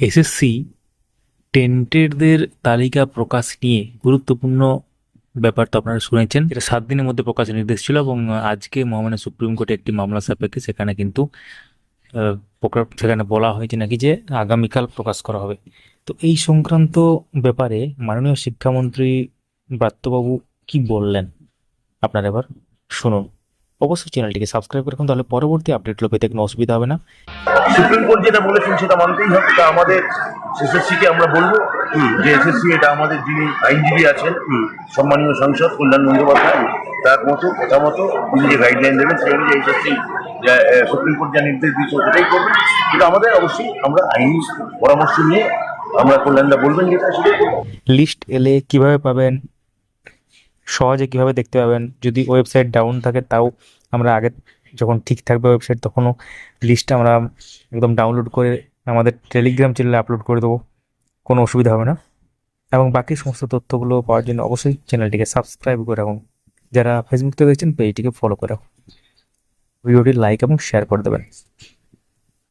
SSC টেন্টেডদের তালিকা প্রকাশ নিয়ে গুরুত্বপূর্ণ ব্যাপার তো আপনারা শুনেছেন। এটা সাত দিনের মধ্যে প্রকাশের নির্দেশ ছিল এবং আজকে মহামান্য সুপ্রিম কোর্টে একটি মামলা সাপেক্ষে সেখানে কিন্তু সেখানে বলা হয়েছে নাকি যে আগামীকাল প্রকাশ করা হবে। তো এই সংক্রান্ত ব্যাপারে মাননীয় শিক্ষামন্ত্রী ব্রাত্যবাবু কি বললেন? আপনারা এবার শুনুন। অবশ্যই চ্যানেলটিকে সাবস্ক্রাইব করে রাখুন তাহলে পরবর্তী আপডেটগুলো পেতে কোনো অসুবিধা হবে না। সুপ্রিম কোর্ট যেটা বলেছেন সেটা মানতেই হবে। তা আমাদের এসএসসিকে আমরা বলব যে এসএসসি এটা আমাদের যিনি আইনজীবী আছেন সম্মানীয় সাংসদ কল্যাণ বন্দ্যোপাধ্যায় তার মতো কথা মতো তিনি যে গাইডলাইন দেবেন সেই অনুযায়ী এসএসসি সুপ্রিম কোর্ট যা নির্দেশ দিয়েছে সেটাই করবে কিন্তু আমাদের অবশ্যই আমরা আইনি পরামর্শ নিয়ে আমরা কল্যাণদা বলবেন যেটা সেটাই লিস্ট এলে কীভাবে পাবেন? সহজে কীভাবে দেখতে পাবেন? যদি ওয়েবসাইট ডাউন থাকে, তাও আমরা আগে যখন ঠিক থাকবে ওয়েবসাইট তখনও লিস্ট আমরা একদম ডাউনলোড করে আমাদের টেলিগ্রাম চ্যানেলে আপলোড করে দেবো। কোনো অসুবিধা হবে না। এবং বাকি সমস্ত তথ্যগুলো পাওয়ার জন্য অবশ্যই চ্যানেলটিকে সাবস্ক্রাইব করে রাখুন। যারা ফেসবুক থেকে দেখছেন পেজটিকে ফলো করে রাখুন। ভিডিওটি লাইক এবং শেয়ার করে দেবেন।